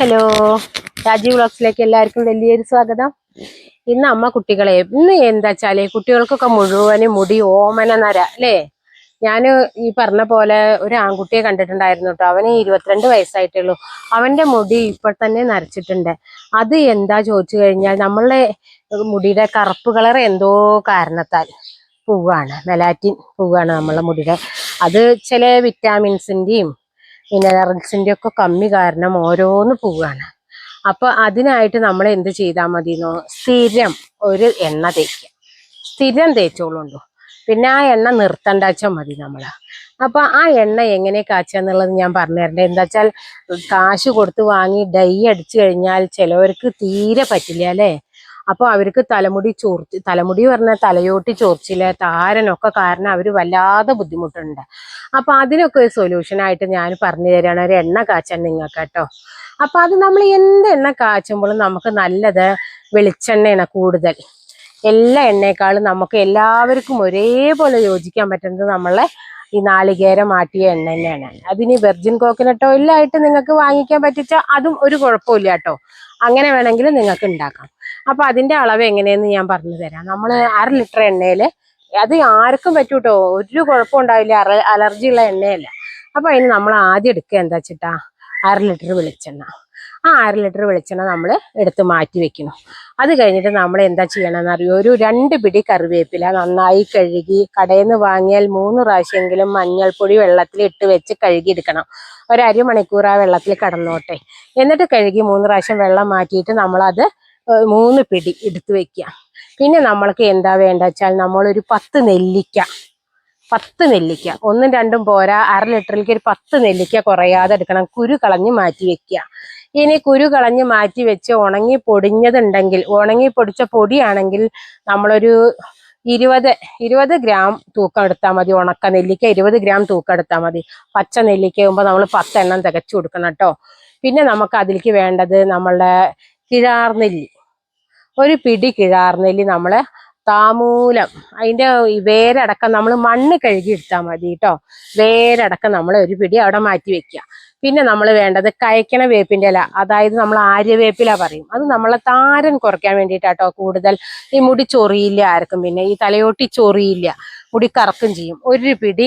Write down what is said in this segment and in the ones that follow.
Hello. Rajeev വ്ളോഗ്സിലേക്ക് എല്ലാവർക്കും വലിയൊരു സ്വാഗതം. ഇന്ന് അമ്മ കുട്ടികളെ ഇന്ന് എന്താ വെച്ചാൽ കുട്ടികൾക്കൊക്കെ മുഴുവനും മുടി ഓമന നര അല്ലേ? ഞാൻ ഈ പറഞ്ഞ പോലെ ഒരു ആൺകുട്ടിയെ കണ്ടിട്ടുണ്ടായിരുന്നു കേട്ടോ അവന് ഇരുപത്തിരണ്ട് വയസ്സായിട്ടുള്ളൂ അവന്റെ മുടി ഇപ്പോൾ തന്നെ നരച്ചിട്ടുണ്ട്. അത് എന്താ ചോദിച്ചു കഴിഞ്ഞാൽ നമ്മളുടെ മുടിയുടെ കറുപ്പ് കളർ എന്തോ കാരണത്താൽ പൂവാണ്. മെലാറ്റിൻ പൂവാണ് നമ്മളെ മുടിയുടെ. അത് ചില വിറ്റാമിൻസിന്റെയും മിനറൽസിന്റെ ഒക്കെ കമ്മി കാരണം ഓരോന്ന് പോവുകയാണ് അപ്പോൾ അതിനായിട്ട് നമ്മൾ എന്ത് ചെയ്താൽ മതിയെന്നോ സ്ഥിരം ഒരു എണ്ണ തേക്കുക. സ്ഥിരം തേച്ചോളുണ്ടോ? പിന്നെ ആ എണ്ണ നിർത്തണ്ടാച്ചാൽ മതി നമ്മൾ അപ്പോൾ ആ എണ്ണ എങ്ങനെ കാച്ചുക എന്നുള്ളത് ഞാൻ പറഞ്ഞു തരണ്ടേ. എന്താ വെച്ചാൽ കാശ് കൊടുത്ത് വാങ്ങി ഡൈ അടിച്ചു കഴിഞ്ഞാൽ ചിലവർക്ക് തീരെ പറ്റില്ല അല്ലേ? അപ്പൊ അവർക്ക് തലമുടി ചോർച്ച് തലമുടി പറഞ്ഞാൽ തലയോട്ടി ചോർച്ചിൽ താരനൊക്കെ കാരണം അവർ വല്ലാതെ ബുദ്ധിമുട്ടുണ്ട്. അപ്പോൾ അതിനൊക്കെ ഒരു സൊല്യൂഷൻ ആയിട്ട് ഞാൻ പറഞ്ഞു തരാണ് ഒരു എണ്ണ കാച്ചാൻ നിങ്ങൾക്ക് കേട്ടോ. അപ്പോൾ അത് നമ്മൾ എന്ത് എണ്ണ കാച്ചുമ്പോഴും നമുക്ക് നല്ലത് വെളിച്ചെണ്ണയാണ് കൂടുതൽ. എല്ലാ എണ്ണയെക്കാളും നമുക്ക് എല്ലാവർക്കും ഒരേപോലെ യോജിക്കാൻ പറ്റുന്നത് നമ്മളെ ഈ നാളികേരം ആട്ടിയ എണ്ണ തന്നെയാണ്. അതിന് വെർജിൻ കോക്കനട്ട് ഓയിലായിട്ട് നിങ്ങൾക്ക് വാങ്ങിക്കാൻ പറ്റിച്ചാൽ അതും ഒരു കുഴപ്പമില്ല കേട്ടോ. അങ്ങനെ വേണമെങ്കിലും നിങ്ങൾക്ക് ഉണ്ടാക്കാം. അപ്പൊ അതിന്റെ അളവ് എങ്ങനെയെന്ന് ഞാൻ പറഞ്ഞു തരാം. നമ്മൾ അര ലിറ്റർ എണ്ണയിൽ അത് ആർക്കും പറ്റൂട്ടോ. ഒരു കുഴപ്പം ഉണ്ടാവില്ല. അറ അലർജി ഉള്ള എണ്ണയല്ല. അപ്പൊ അതിന് നമ്മൾ ആദ്യം എടുക്കുക എന്താ വെച്ചിട്ടാ? അര ലിറ്റർ വെളിച്ചെണ്ണ. ആ അര ലിറ്റർ വെളിച്ചെണ്ണ നമ്മൾ എടുത്ത് മാറ്റി വെക്കണം അത് കഴിഞ്ഞിട്ട് നമ്മൾ എന്താ ചെയ്യണമെന്ന് അറിയോ? ഒരു രണ്ട് പിടി കറിവേപ്പില നന്നായി കഴുകി കടയിൽ നിന്ന് വാങ്ങിയാൽ മൂന്ന് പ്രാവശ്യമെങ്കിലും മഞ്ഞൾപ്പൊടി വെള്ളത്തിൽ ഇട്ട് വെച്ച് കഴുകി എടുക്കണം. ഒരു അരമണിക്കൂർ ആ വെള്ളത്തിൽ കടന്നോട്ടെ. എന്നിട്ട് കഴുകി മൂന്ന് പ്രാവശ്യം വെള്ളം മാറ്റിയിട്ട് നമ്മളത് മൂന്ന് പിടി എടുത്ത് വെക്കുക പിന്നെ നമ്മൾക്ക് എന്താ വേണ്ട വെച്ചാൽ നമ്മളൊരു പത്ത് നെല്ലിക്ക പത്ത് നെല്ലിക്ക. ഒന്നും രണ്ടും പോരാ. അര ലിറ്ററിലേക്ക് ഒരു പത്ത് നെല്ലിക്ക കുറയാതെ എടുക്കണം. കുരു കളഞ്ഞ് മാറ്റി വെക്കുക ഇനി കുരു കളഞ്ഞ് മാറ്റി വെച്ച് ഉണങ്ങി പൊടിഞ്ഞതുണ്ടെങ്കിൽ ഉണങ്ങി പൊടിച്ച പൊടിയാണെങ്കിൽ നമ്മളൊരു ഇരുപത് ഇരുപത് ഗ്രാം തൂക്കം എടുത്താൽ മതി. ഉണക്ക നെല്ലിക്ക ഇരുപത് ഗ്രാം തൂക്കം എടുത്താൽ മതി. പച്ച നെല്ലിക്ക ആകുമ്പോൾ നമ്മൾ പത്തെണ്ണം തികച്ചു കൊടുക്കണം കേട്ടോ പിന്നെ നമുക്ക് അതിലേക്ക് വേണ്ടത് നമ്മളുടെ കിഴാർനെല്ലി ഒരു പിടി കിഴാർനെല്ലി നമ്മൾ താമൂലം. അതിന്റെ വേരടക്കം നമ്മൾ മണ്ണ് കഴുകി എടുത്താൽ മതി കേട്ടോ വേരടക്കം നമ്മൾ ഒരു പിടി അവിടെ മാറ്റി വെക്കുക പിന്നെ നമ്മൾ വേണ്ടത് കയക്കണ വേപ്പിന്റെ ഇല. അതായത് നമ്മൾ ആര്യവേപ്പില പറയും. അത് നമ്മളെ താരൻ കുറയ്ക്കാൻ വേണ്ടിയിട്ടാട്ടോ കൂടുതൽ ഈ മുടി ചൊറിയില്ല ആർക്കും പിന്നെ. ഈ തലയോട്ടി ചൊറിയില്ല. മുടി കറക്കും ചെയ്യും. ഒരു പിടി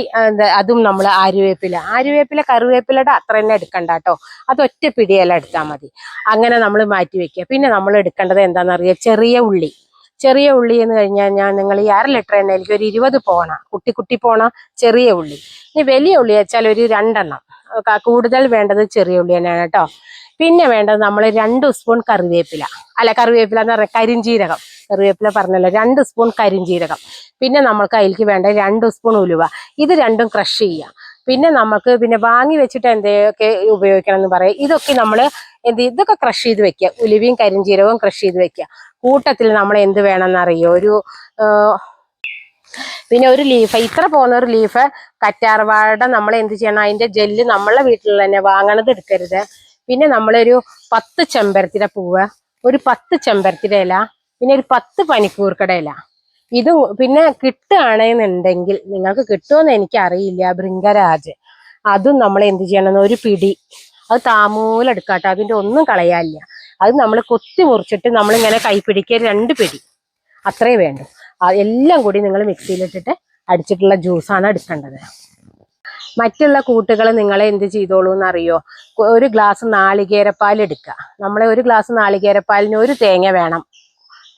അതും നമ്മൾ ആര്യവേപ്പില. ആര്യവേപ്പില കറിവേപ്പിലയുടെ അത്ര തന്നെ എടുക്കണ്ട കേട്ടോ ഒറ്റ പിടിയല്ല എടുത്താൽ മതി. അങ്ങനെ നമ്മൾ മാറ്റി വെക്കുക പിന്നെ നമ്മൾ എടുക്കേണ്ടത് എന്താണെന്നറിയുക ചെറിയ ഉള്ളി. ചെറിയ ഉള്ളി എന്ന് കഴിഞ്ഞാൽ ഞാൻ നിങ്ങൾ ഈ അര ലിറ്റർ എണ്ണയിലേക്ക് ഒരു ഇരുപത് പോണ കുട്ടി കുട്ടി പോണ ചെറിയ ഉള്ളി. ഇനി വലിയ ഉള്ളി വെച്ചാൽ ഒരു രണ്ടെണ്ണം. കൂടുതൽ വേണ്ടത് ചെറിയ ഉള്ളി തന്നെയാണ് കേട്ടോ. പിന്നെ വേണ്ടത് നമ്മൾ രണ്ട് സ്പൂൺ കറിവേപ്പില. അല്ല കറിവേപ്പില എന്ന് പറഞ്ഞാൽ കരിഞ്ചീരകം. കറിവേപ്പില പറഞ്ഞല്ലോ രണ്ട് സ്പൂൺ കരിഞ്ചീരകം. പിന്നെ നമ്മൾക്ക് അതിലേക്ക് വേണ്ട രണ്ട് സ്പൂൺ ഉലുവ. ഇത് രണ്ടും ക്രഷ് ചെയ്യാം പിന്നെ നമുക്ക് പിന്നെ വാങ്ങി വെച്ചിട്ട് എന്തൊക്കെ ഉപയോഗിക്കണം എന്ന് പറയാം. ഇതൊക്കെ നമ്മൾ എന്ത് ഇതൊക്കെ ക്രഷ് ചെയ്ത് വെക്കുക. ഉലുവയും കരിഞ്ചീരവും ക്രഷ് ചെയ്ത് വെക്കുക. കൂട്ടത്തിൽ നമ്മൾ എന്ത് വേണമെന്ന് അറിയോ ഒരു പിന്നെ ഒരു ലീഫ് ഇത്ര പോകുന്ന ഒരു ലീഫ് കറ്റാർവാഴ നമ്മൾ എന്ത് ചെയ്യണം? അതിന്റെ ജെല്ല് നമ്മളെ വീട്ടിൽ തന്നെ വാങ്ങണത് എടുക്കരുത്. പിന്നെ നമ്മളൊരു പത്ത് ചെമ്പരത്തിയുടെ പൂവ് ഒരു പത്ത് ചെമ്പരത്തിയുടെ ഇല പിന്നെ ഒരു പത്ത് പനിക്കൂർക്കട ഇല. ഇത് പിന്നെ കിട്ടുകയാണെന്നുണ്ടെങ്കിൽ നിങ്ങൾക്ക് കിട്ടുമെന്ന് എനിക്ക് അറിയില്ല ഭൃംഗരാജ്. അതും നമ്മൾ എന്ത് ചെയ്യണം? ഒരു പിടി. അത് താമൂലം എടുക്കാട്ടോ അതിന്റെ ഒന്നും കളയാനില്ല. അത് നമ്മൾ കൊത്തി മുറിച്ചിട്ട് നമ്മളിങ്ങനെ കൈപ്പിടിക്കുക രണ്ട് പിടി. അത്രേ വേണ്ടു. എല്ലാം കൂടി നിങ്ങൾ മിക്സിയിലിട്ടിട്ട് അടിച്ചിട്ടുള്ള ജ്യൂസാണ് എടുക്കേണ്ടത്. മറ്റുള്ള കൂട്ടുകൾ നിങ്ങൾ എന്ത് ചെയ്തോളൂ എന്നറിയോ ഒരു ഗ്ലാസ് നാളികേരപ്പാൽ എടുക്കുക. നമ്മളെ ഒരു ഗ്ലാസ് നാളികേരപ്പാലിന് ഒരു തേങ്ങ വേണം.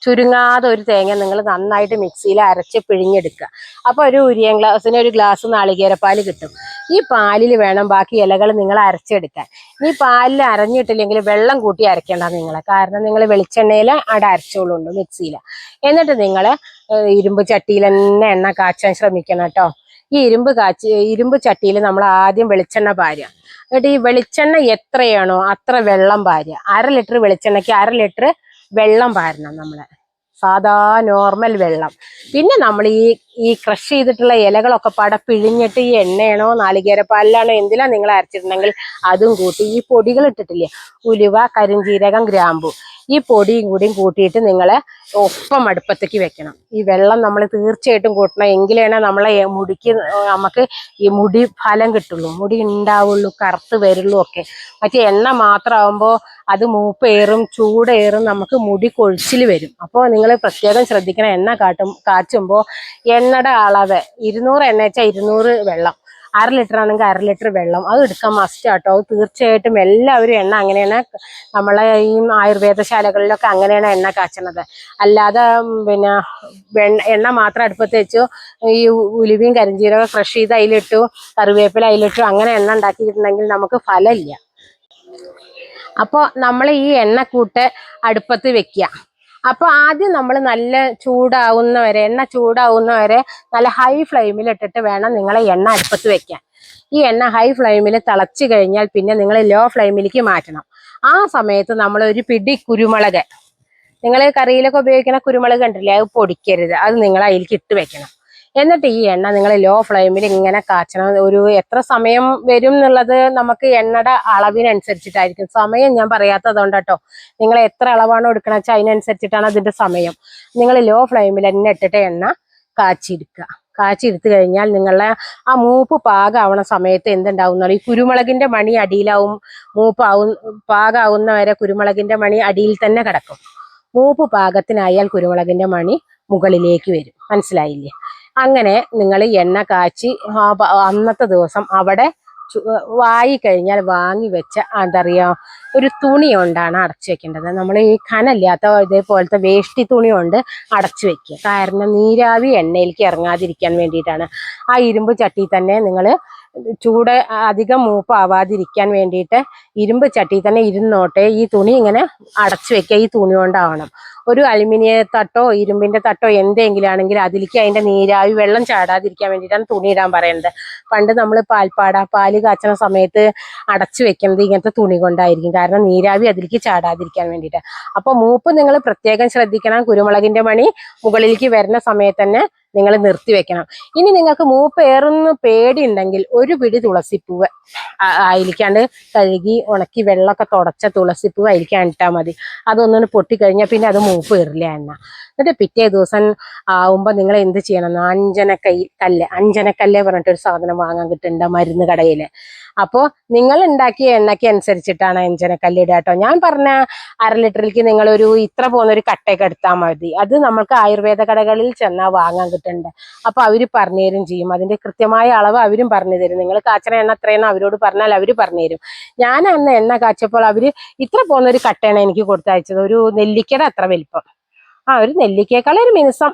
ചുരുങ്ങാതെ ഒരു തേങ്ങ നിങ്ങൾ നന്നായിട്ട് മിക്സിയിൽ അരച്ച് പിഴിഞ്ഞെടുക്കുക. അപ്പോൾ ഒരു ഉരിയൻ ഗ്ലാസ്സിന് ഒരു ഗ്ലാസ് നാളികേരപ്പാൽ കിട്ടും. ഈ പാലിൽ വേണം ബാക്കി ഇലകൾ നിങ്ങൾ അരച്ചെടുക്കാൻ. ഈ പാലിൽ അരഞ്ഞിട്ടില്ലെങ്കിൽ വെള്ളം കൂട്ടി അരക്കേണ്ട നിങ്ങൾ കാരണം നിങ്ങൾ വെളിച്ചെണ്ണയിൽ അവിടെ അരച്ചോളുണ്ട് മിക്സിയിൽ. എന്നിട്ട് നിങ്ങൾ ഇരുമ്പ് ചട്ടിയിൽ തന്നെ എണ്ണ കാച്ചാൻ ശ്രമിക്കണം കേട്ടോ. ഈ ഇരുമ്പ് കാച്ചി ഇരുമ്പ് ചട്ടിയിൽ നമ്മൾ ആദ്യം വെളിച്ചെണ്ണ പാരുക. എന്നിട്ട് ഈ വെളിച്ചെണ്ണ എത്രയാണോ അത്ര വെള്ളം പാരുക. അര ലിറ്റർ വെളിച്ചെണ്ണയ്ക്ക് അര ലിറ്റർ വെള്ളം പാരണം നമ്മൾ സാധാ നോർമൽ വെള്ളം. പിന്നെ നമ്മൾ ഈ ഈ ക്രഷ് ചെയ്തിട്ടുള്ള ഇലകളൊക്കെ പാടെ പിഴിഞ്ഞിട്ട് ഈ എണ്ണയാണോ നാളികേരപ്പാലിലാണോ എന്തിലാ നിങ്ങൾ അരച്ചിട്ടുണ്ടെങ്കിൽ അതും കൂട്ടി. ഈ പൊടികൾ ഇട്ടിട്ടില്ലേ? ഉലുവ കരിഞ്ചീരകം ഗ്രാമ്പു. ഈ പൊടിയും കൂടിയും കൂട്ടിയിട്ട് നിങ്ങൾ ഒപ്പം അടുപ്പത്തേക്ക് വെക്കണം. ഈ വെള്ളം നമ്മൾ തീർച്ചയായിട്ടും കൂട്ടണം. എങ്കിലാണ് നമ്മളെ മുടിക്ക് നമുക്ക് ഈ മുടി ഫലം കിട്ടുള്ളൂ. മുടി ഉണ്ടാവുള്ളൂ കറുത്ത് വരുള്ളൂ ഒക്കെ. മറ്റേ എണ്ണ മാത്രമാകുമ്പോൾ അത് മൂപ്പേറും ചൂടേറും നമുക്ക് മുടി കൊഴിച്ചിൽ വരും. അപ്പോൾ നിങ്ങൾ പ്രത്യേകം ശ്രദ്ധിക്കണം. എണ്ണ കാട്ടും കാച്ചുമ്പോൾ എണ്ണയുടെ അളവ് ഇരുന്നൂറ് എണ്ണ വെച്ചാൽ ഇരുന്നൂറ് വെള്ളം. അര ലിറ്റർ ആണെങ്കിൽ അര ലിറ്റർ വെള്ളം. അത് എടുക്കാൻ മസ്റ്റ് ആട്ടോ. അത് തീർച്ചയായിട്ടും എല്ലാവരും എണ്ണ അങ്ങനെയാണ് നമ്മളെ ഈ ആയുർവേദശാലകളിലൊക്കെ അങ്ങനെയാണ് എണ്ണ കാച്ചണത്. അല്ലാതെ പിന്നെ എണ്ണ മാത്രം അടുപ്പത്ത് വെച്ചു ഈ ഉലുവയും കരിഞ്ചീരകം ഫ്രഷ് ചെയ്ത് അതിലിട്ടു കറിവേപ്പില അതിലിട്ടു അങ്ങനെ എണ്ണ ഉണ്ടാക്കിയിട്ടുണ്ടെങ്കിൽ നമുക്ക് ഫലമില്ല. അപ്പോൾ നമ്മൾ ഈ എണ്ണക്കൂട്ട് അടുപ്പത്ത് വെക്കുക അപ്പോൾ ആദ്യം നമ്മൾ നല്ല ചൂടാവുന്നവരെ എണ്ണ ചൂടാവുന്നവരെ നല്ല ഹൈ ഫ്ലെയിമിൽ ഇട്ടിട്ട് വേണം നിങ്ങൾ എണ്ണ അടുപ്പത്ത് വെക്കാൻ. ഈ എണ്ണ ഹൈ ഫ്ലെയിമിൽ തിളച്ച് കഴിഞ്ഞാൽ പിന്നെ നിങ്ങൾ ലോ ഫ്ലെയിമിലേക്ക് മാറ്റണം. ആ സമയത്ത് നമ്മൾ ഒരു പിടി കുരുമുളക്. നിങ്ങൾ കറിയിലൊക്കെ ഉപയോഗിക്കുന്ന കുരുമുളക് കണ്ടില്ലേ അത് പൊടിക്കരുത്. അത് നിങ്ങൾ അതിലേക്ക് ഇട്ട് വെക്കണം. എന്നിട്ട് ഈ എണ്ണ നിങ്ങൾ ലോ ഫ്ലെയിമിൽ ഇങ്ങനെ കാച്ചണം. ഒരു എത്ര സമയം വരും എന്നുള്ളത് നമുക്ക് എണ്ണയുടെ അളവിനനുസരിച്ചിട്ടായിരിക്കും. സമയം ഞാൻ പറയാത്തതുകൊണ്ട് കേട്ടോ നിങ്ങൾ എത്ര അളവാണോ എടുക്കണ വെച്ചാൽ അതിനനുസരിച്ചിട്ടാണ് അതിന്റെ സമയം. നിങ്ങൾ ലോ ഫ്ലെയിമിൽ തന്നെ ഇട്ടിട്ട് എണ്ണ കാച്ചിരിക്കുക കാച്ചിയെടുത്ത് കഴിഞ്ഞാൽ നിങ്ങളുടെ ആ മൂപ്പ് പാകാവണ സമയത്ത് എന്തുണ്ടാവും ഈ കുരുമുളകിന്റെ മണി അടിയിലാവും മൂപ്പാവും പാകാവുന്ന വരെ കുരുമുളകിന്റെ മണി അടിയിൽ തന്നെ കിടക്കും. മൂപ്പ് പാകത്തിനായാൽ കുരുമുളകിന്റെ മണി മുകളിലേക്ക് വരും. മനസ്സിലായില്ലേ? അങ്ങനെ നിങ്ങൾ എണ്ണ കാച്ചി അന്നത്തെ ദിവസം അവിടെ വായി കഴിഞ്ഞാൽ വാങ്ങി വെച്ച എന്താ പറയുക ഒരു തുണി കൊണ്ടാണ് അടച്ചു വെക്കേണ്ടത്. നമ്മൾ ഈ കനല്ലാത്ത ഇതേപോലത്തെ വേഷ്ടി തുണി കൊണ്ട് അടച്ചു വെക്കുക. കാരണം നീരാവി എണ്ണയിലേക്ക് ഇറങ്ങാതിരിക്കാൻ വേണ്ടിയിട്ടാണ്. ആ ഇരുമ്പ് ചട്ടി തന്നെ നിങ്ങൾ ചൂട് അധികം മൂപ്പാവാതിരിക്കാൻ വേണ്ടിയിട്ട് ഇരുമ്പ് ചട്ടി തന്നെ ഇരുന്നോട്ടെ ഈ തുണി ഇങ്ങനെ അടച്ചു വെക്കുക ഈ തുണി കൊണ്ടാവണം. ഒരു അലുമിനിയ തട്ടോ ഇരുമ്പിന്റെ തട്ടോ എന്തെങ്കിലും ആണെങ്കിൽ അതിലേക്ക് അതിന്റെ നീരാവി വെള്ളം ചാടാതിരിക്കാൻ വേണ്ടിയിട്ടാണ് തുണി ഇടാൻ പറയുന്നത്. പണ്ട് നമ്മൾ പാൽപ്പാട പാൽ കാച്ചണ സമയത്ത് അടച്ചു വെക്കുന്നത് ഇങ്ങനത്തെ തുണി കൊണ്ടായിരിക്കും. കാരണം നീരാവി അതിലേക്ക് ചാടാതിരിക്കാൻ വേണ്ടിയിട്ട്. അപ്പൊ മൂപ്പ് നിങ്ങൾ പ്രത്യേകം ശ്രദ്ധിക്കണം. കുരുമുളകിന്റെ മണി മുകളിലേക്ക് വരുന്ന സമയത്ത് തന്നെ നിങ്ങൾ നിർത്തി വെക്കണം. ഇനി നിങ്ങൾക്ക് മൂപ്പ് പേടി പേടിയുണ്ടെങ്കിൽ ഒരു പിടി തുളസിപ്പൂവ് ആയിരിക്കാണ്ട് കഴുകി ഉണക്കി വെള്ളമൊക്കെ തുടച്ച തുളസിപ്പൂവ് ആയിരിക്കാൻ ഇട്ടാൽ മതി. അതൊന്നും പൊട്ടിക്കഴിഞ്ഞാൽ പിന്നെ അത് മൂപ്പ് ഏറില്ല എണ്ണ എന്നിട്ട് പിറ്റേ ദിവസം ആവുമ്പോൾ നിങ്ങൾ എന്ത് ചെയ്യണം? അഞ്ചനക്കൈ കല്ല് അഞ്ചനക്കല്ല് പറഞ്ഞിട്ടൊരു സാധനം വാങ്ങാൻ കിട്ടുന്നുണ്ട് മരുന്ന് കടയിൽ അപ്പോൾ നിങ്ങൾ ഉണ്ടാക്കിയ എണ്ണയ്ക്ക് അനുസരിച്ചിട്ടാണ് അഞ്ചനക്കല്ല് ഇടുക കേട്ടോ. ഞാൻ പറഞ്ഞ അര ലിറ്ററിലേക്ക് നിങ്ങളൊരു ഇത്ര പോകുന്ന ഒരു കട്ടയൊക്കെ എടുത്താൽ മതി. അത് നമുക്ക് ആയുർവേദ കടകളിൽ ചെന്നാൽ വാങ്ങാൻ കിട്ടുന്നുണ്ട് അപ്പൊ അവർ പറഞ്ഞു തരും ചെയ്യും. അതിന്റെ കൃത്യമായ അളവ് അവരും പറഞ്ഞു തരും നിങ്ങൾ കാച്ചണ എണ്ണ എത്രയെന്ന് അവരോട് പറഞ്ഞാൽ അവർ പറഞ്ഞു തരും ഞാൻ അന്ന് എണ്ണ കാച്ചപ്പോൾ അവർ ഇത്ര പോകുന്ന ഒരു കട്ടയാണ് എനിക്ക് കൊടുത്തയച്ചത്. ഒരു നെല്ലിക്കയുടെ അത്ര വലിപ്പം. ആ ഒരു നെല്ലിക്കേക്കാൾ ഒരു മിനിസം.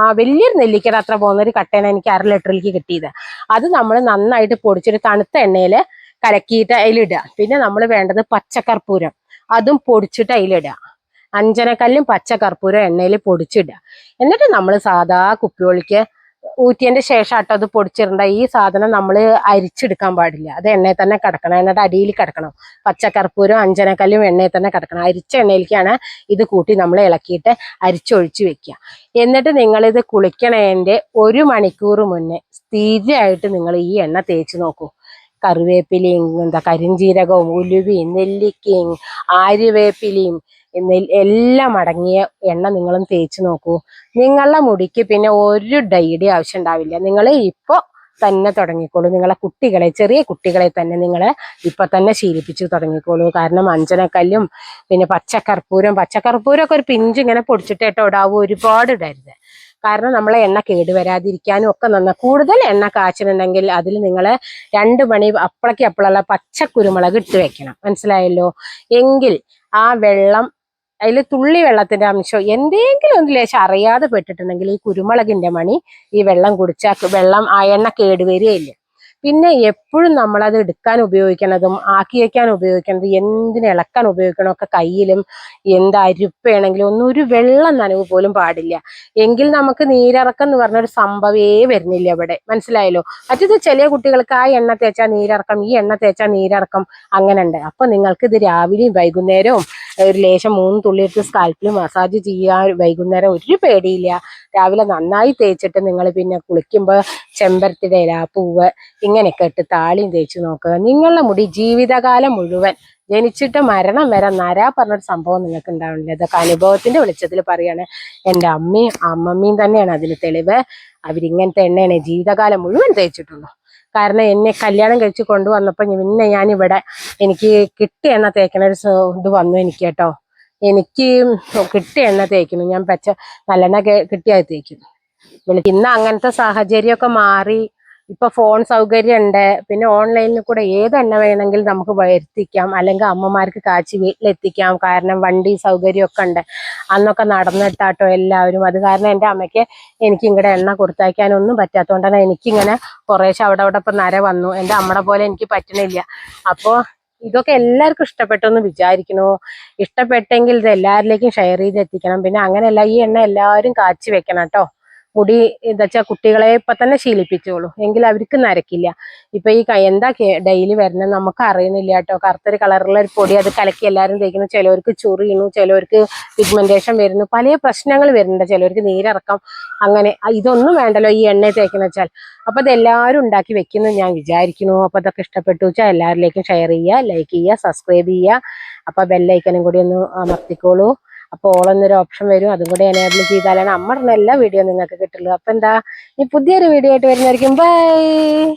ആ വലിയൊരു നെല്ലിക്കയുടെ അത്ര പോകുന്ന ഒരു കട്ടയാണ് എനിക്ക് അര ലിറ്ററിലേക്ക് കിട്ടിയത്. അത് നമ്മൾ നന്നായിട്ട് പൊടിച്ചൊരു തണുത്ത എണ്ണയിൽ കലക്കിയിട്ട് അതിലിടുക. പിന്നെ നമ്മൾ വേണ്ടത് പച്ചക്കർപ്പൂരം അതും പൊടിച്ചിട്ട് അതിലിടുക. അഞ്ചനക്കല്ലും പച്ചക്കർപ്പൂരം എണ്ണയിൽ പൊടിച്ചിടുക. എന്നിട്ട് നമ്മൾ സാധാ കുപ്പിയൊളിക്ക് ഊറ്റിയതിന്റെ ശേഷം ആട്ടോ അത് പൊടിച്ചിടണ്ട. ഈ സാധനം നമ്മൾ അരിച്ചെടുക്കാൻ പാടില്ല. അത് എണ്ണയിൽ തന്നെ കിടക്കണം. എണ്ണയുടെ അടിയിൽ കിടക്കണം. പച്ചക്കർപ്പൂരം അഞ്ചനക്കല്ലും എണ്ണയിൽ തന്നെ കിടക്കണം. അരിച്ച എണ്ണയിലേക്കാണ് ഇത് കൂട്ടി നമ്മൾ ഇളക്കിയിട്ട് അരിച്ചൊഴിച്ച് വെക്കുക. എന്നിട്ട് നിങ്ങളിത് കുളിക്കണതിന്റെ ഒരു മണിക്കൂർ മുന്നേ സ്ഥിരമായിട്ട് നിങ്ങൾ ഈ എണ്ണ തേച്ച് നോക്കൂ. കറിവേപ്പിലയും എന്താ കരിഞ്ചീരകവും ഉലുവയും നെല്ലിക്കയും ആര്യവേപ്പിലയും എല്ലാം അടങ്ങിയ എണ്ണ നിങ്ങളും തേച്ച് നോക്കൂ. നിങ്ങളുടെ മുടിക്ക് പിന്നെ ഒരു ഡൈഡി ആവശ്യം ഉണ്ടാവില്ല. നിങ്ങൾ ഇപ്പോൾ തന്നെ തുടങ്ങിക്കോളൂ. നിങ്ങളെ കുട്ടികളെ ചെറിയ കുട്ടികളെ തന്നെ നിങ്ങൾ ഇപ്പൊ തന്നെ ശീലിപ്പിച്ചു തുടങ്ങിക്കോളൂ. കാരണം അഞ്ചനക്കല്ലും പിന്നെ പച്ചക്കർപ്പൂരം പച്ചക്കർപ്പൂരമൊക്കെ ഒരു പിഞ്ച് ഇങ്ങനെ പൊടിച്ചിട്ടേട്ടോ ഇടാവൂ ഒരുപാട് ഇടരുത്. കാരണം നമ്മളെ എണ്ണ കേടുവരാതിരിക്കാനും ഒക്കെ നന്ന കൂടുതൽ എണ്ണ കാച്ചിട്ടുണ്ടെങ്കിൽ അതിൽ നിങ്ങൾ രണ്ട് മണി അപ്പളക്ക് അപ്പളല്ല പച്ച കുരുമുളക് ഇട്ട് വെക്കണം. മനസ്സിലായല്ലോ? എങ്കിൽ ആ വെള്ളം അതിൽ തുള്ളി വെള്ളത്തിന്റെ അംശം എന്തെങ്കിലും ഒന്ന് ലേശം അറിയാതെ പെട്ടിട്ടുണ്ടെങ്കിൽ ഈ കുരുമുളകിന്റെ മണി ഈ വെള്ളം കുടിച്ചാൽ വെള്ളം ആ എണ്ണ കേടുവരികയില്ല. പിന്നെ എപ്പോഴും നമ്മൾ അത് എടുക്കാൻ ഉപയോഗിക്കണതും ആക്കി വയ്ക്കാൻ ഉപയോഗിക്കണതും എന്തിന് ഇളക്കാൻ ഉപയോഗിക്കണോ ഒക്കെ കയ്യിലും എന്താ അരിപ്പയാണെങ്കിലും ഒന്നും ഒരു വെള്ളം നനവ് പോലും പാടില്ല. എങ്കിൽ നമുക്ക് നീരിറക്കം എന്ന് പറഞ്ഞ ഒരു സംഭവേ വരുന്നില്ല ഇവിടെ. മനസ്സിലായല്ലോ? മറ്റത് ചില കുട്ടികൾക്ക് ആ എണ്ണ തേച്ചാൽ നീരിറക്കം ഈ എണ്ണ തേച്ചാൽ നീരിറക്കം അങ്ങനെ ഉണ്ട് അപ്പൊ നിങ്ങൾക്ക് ഇത് രാവിലെയും വൈകുന്നേരവും ഒരു ലേശം മൂന്ന് തുള്ളി എടുത്ത് സ്കാൽപ്പിൽ മസാജ് ചെയ്യുക വൈകുന്നേരം ഒരു പേടിയില്ല. രാവിലെ നന്നായി തേച്ചിട്ട് നിങ്ങൾ പിന്നെ കുളിക്കുമ്പോൾ ചെമ്പരത്തിയുടെ ഇല പൂവ് ഇങ്ങനെയൊക്കെ ഇട്ട് താളിയും തേച്ച് നോക്കുക. നിങ്ങളുടെ മുടി ജീവിതകാലം മുഴുവൻ ജനിച്ചിട്ട് മരണം വരെ നര പറഞ്ഞൊരു സംഭവം നിങ്ങൾക്ക് ഉണ്ടാവില്ല ഇതൊക്കെ അനുഭവത്തിന്റെ വെളിച്ചത്തിൽ പറയാണ്. എന്റെ അമ്മയും അമ്മമ്മയും തന്നെയാണ് അതിന് തെളിവ്. അവരിങ്ങനത്തെ എണ്ണയാണ് ജീവിതകാലം മുഴുവൻ തേച്ചിട്ടുള്ളൂ. കാരണം എന്നെ കല്യാണം കഴിച്ച് കൊണ്ടുവന്നപ്പോൾ പിന്നെ ഇവിടെ എനിക്ക് കിട്ടിയ എണ്ണ തേക്കണ ഒരു ഇത് വന്നു എനിക്ക് കേട്ടോ. എനിക്ക് കിട്ടിയ എണ്ണ തേക്കുന്നു. ഞാൻ പച്ച നല്ലെണ്ണ കിട്ടിയാൽ തേക്കും ഇന്ന് അങ്ങനത്തെ സാഹചര്യമൊക്കെ മാറി ഇപ്പൊ ഫോൺ സൗകര്യം ഉണ്ട് പിന്നെ ഓൺലൈനിൽ കൂടെ ഏത് എണ്ണ വേണമെങ്കിലും നമുക്ക് വരുത്തിക്കാം. അല്ലെങ്കിൽ അമ്മമാർക്ക് കാച്ചി വീട്ടിലെത്തിക്കാം. കാരണം വണ്ടി സൗകര്യമൊക്കെ ഉണ്ട് അന്നൊക്കെ നടന്നിട്ടാട്ടോ എല്ലാവരും. അത് കാരണം എന്റെ അമ്മയ്ക്ക് എനിക്ക് ഇങ്ങടെ എണ്ണ കൊടുത്തയക്കാനൊന്നും പറ്റാത്തതുകൊണ്ടാണ് എനിക്കിങ്ങനെ കുറേശ്ശെ അവിടെ അവിടെ ഇപ്പം നര വന്നു. എന്റെ അമ്മയുടെ പോലെ എനിക്ക് പറ്റണില്ല. അപ്പോ ഇതൊക്കെ എല്ലാവർക്കും ഇഷ്ടപ്പെട്ടു എന്ന് വിചാരിക്കണു ഇഷ്ടപ്പെട്ടെങ്കിൽ ഇത് എല്ലാവരിലേക്കും ഷെയർ ചെയ്ത് എത്തിക്കണം പിന്നെ അങ്ങനെയല്ല ഈ എണ്ണ എല്ലാവരും കാച്ചി വെക്കണം കേട്ടോ മുടി എന്താ വെച്ചാൽ കുട്ടികളെ ഇപ്പൊ തന്നെ ശീലിപ്പിച്ചോളൂ. എങ്കിൽ അവർക്ക് നരക്കില്ല. ഇപ്പൊ ഈ എന്താ ഡെയിലി വരുന്നത് നമുക്ക് അറിയുന്നില്ല കേട്ടോ. കറുത്തൊരു കളറുള്ള ഒരു പൊടി അത് കലക്കി എല്ലാവരും തേക്കുന്നു. ചിലവർക്ക് ചൊറിയുന്നു ചിലവർക്ക് പിഗ്മെന്റേഷൻ വരുന്നു. പല പ്രശ്നങ്ങൾ വരുന്നുണ്ട്. ചിലവർക്ക് നീരിറക്കം അങ്ങനെ. ഇതൊന്നും വേണ്ടല്ലോ ഈ എണ്ണ തേക്കുന്ന വെച്ചാൽ. അപ്പൊ അതെല്ലാവരും ഉണ്ടാക്കി വെക്കുന്നു ഞാൻ വിചാരിക്കുന്നു. അപ്പോൾ അതൊക്കെ ഇഷ്ടപ്പെട്ടു വെച്ചാൽ എല്ലാവരിലേക്കും ഷെയർ ചെയ്യുക ലൈക്ക് ചെയ്യുക സബ്സ്ക്രൈബ് ചെയ്യുക. അപ്പൊ ബെല്ലൈക്കനും കൂടി ഒന്ന് അമർത്തിക്കോളൂ. അപ്പോൾ ഓൾ എന്നൊരു ഓപ്ഷൻ വരും. അതും കൂടെ എനേബിൾ ചെയ്താലാണ് അമ്മ ഇടുന്ന എല്ലാ വീഡിയോ നിങ്ങൾക്ക് കിട്ടുള്ളൂ. അപ്പൊ എന്താ? ഈ പുതിയൊരു വീഡിയോ ആയിട്ട് വരുന്നതായിരിക്കും. ബൈ